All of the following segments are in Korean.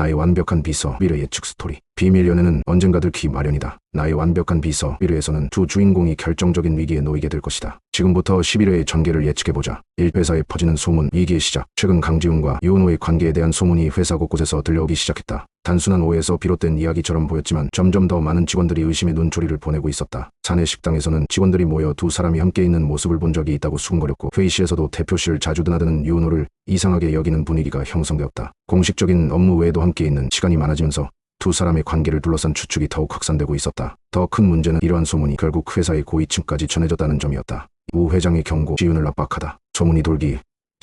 나의 완벽한 비서 미래 예측 스토리. 비밀 연애는 언젠가 들키 마련이다. 나의 완벽한 비서 미래에서는 두 주인공이 결정적인 위기에 놓이게 될 것이다. 지금부터 11회의 전개를 예측해보자. 1회사에 퍼지는 소문, 위기의 시작. 최근 강지훈과 이혼호의 관계에 대한 소문이 회사 곳곳에서 들려오기 시작했다. 단순한 오해에서 비롯된 이야기처럼 보였지만 점점 더 많은 직원들이 의심의 눈초리를 보내고 있었다. 사내 식당에서는 직원들이 모여 두 사람이 함께 있는 모습을 본 적이 있다고 수군거렸고 회의실에서도 대표실 자주 드나드는 이혼호를 이상하게 여기는 분위기가 형성되었다. 공식적인 업무 외에도 함께 있는 시간이 많아지면서 두 사람의 관계를 둘러싼 추측이 더욱 확산되고 있었다. 더 큰 문제는 이러한 소문이 결국 회사의 고위층까지 전해졌다는 점이었다. 우 회장의 경고, 지윤을 압박하다. 소문이 돌기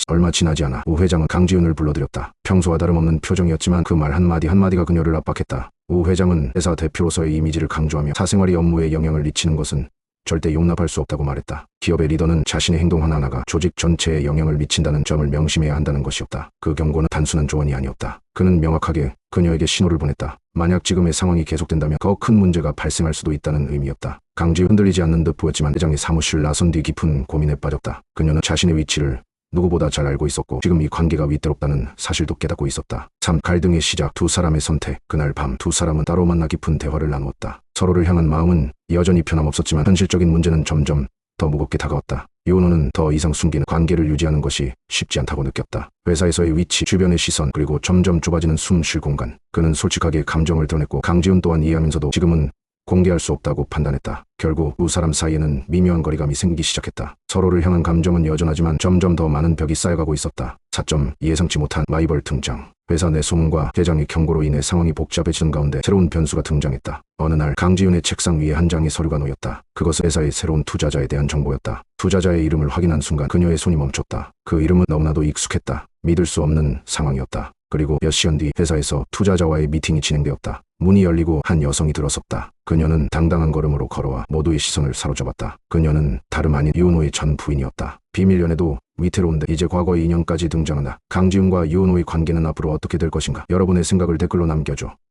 얼마 지나지 않아 우 회장은 강지윤을 불러들였다. 평소와 다름없는 표정이었지만 그 말 한마디 한마디가 그녀를 압박했다. 우 회장은 회사 대표로서의 이미지를 강조하며 사생활이 업무에 영향을 미치는 것은 절대 용납할 수 없다고 말했다. 기업의 리더는 자신의 행동 하나하나가 조직 전체에 영향을 미친다는 점을 명심해야 한다는 것이었다. 그 경고는 단순한 조언이 아니었다. 그는 명확하게 그녀에게 신호를 보냈다. 만약 지금의 상황이 계속된다면 더 큰 문제가 발생할 수도 있다는 의미였다. 강지 흔들리지 않는 듯 보였지만 회장의 사무실 나선 뒤 깊은 고민에 빠졌다. 그녀는 자신의 위치를 누구보다 잘 알고 있었고 지금 이 관계가 위태롭다는 사실도 깨닫고 있었다. 참 갈등의 시작 두 사람의 선택 그날 밤 두 사람은 따로 만나 깊은 대화를 나누었다. 서로를 향한 마음은 여전히 변함없었지만 현실적인 문제는 점점 더 무겁게 다가왔다. 이혼호는 더 이상 숨기는 관계를 유지하는 것이 쉽지 않다고 느꼈다. 회사에서의 위치, 주변의 시선, 그리고 점점 좁아지는 숨 쉴 공간. 그는 솔직하게 감정을 드러냈고 강지훈 또한 이해하면서도 지금은 공개할 수 없다고 판단했다. 결국 두 사람 사이에는 미묘한 거리감이 생기기 시작했다. 서로를 향한 감정은 여전하지만 점점 더 많은 벽이 쌓여가고 있었다. 4점 예상치 못한 라이벌 등장. 회사 내 소문과 회장의 경고로 인해 상황이 복잡해지는 가운데 새로운 변수가 등장했다. 어느 날 강지윤의 책상 위에 한 장의 서류가 놓였다. 그것은 회사의 새로운 투자자에 대한 정보였다. 투자자의 이름을 확인한 순간 그녀의 손이 멈췄다. 그 이름은 너무나도 익숙했다. 믿을 수 없는 상황이었다. 그리고 몇 시간 뒤 회사에서 투자자와의 미팅이 진행되었다. 문이 열리고 한 여성이 들어섰다. 그녀는 당당한 걸음으로 걸어와 모두의 시선을 사로잡았다. 그녀는 다름 아닌 이혼호의 전 부인이었다. 비밀 연애도 위태로운데 이제 과거의 인연까지 등장한다. 강지훈과 이혼호의 관계는 앞으로 어떻게 될 것인가? 여러분의 생각을 댓글로 남겨줘.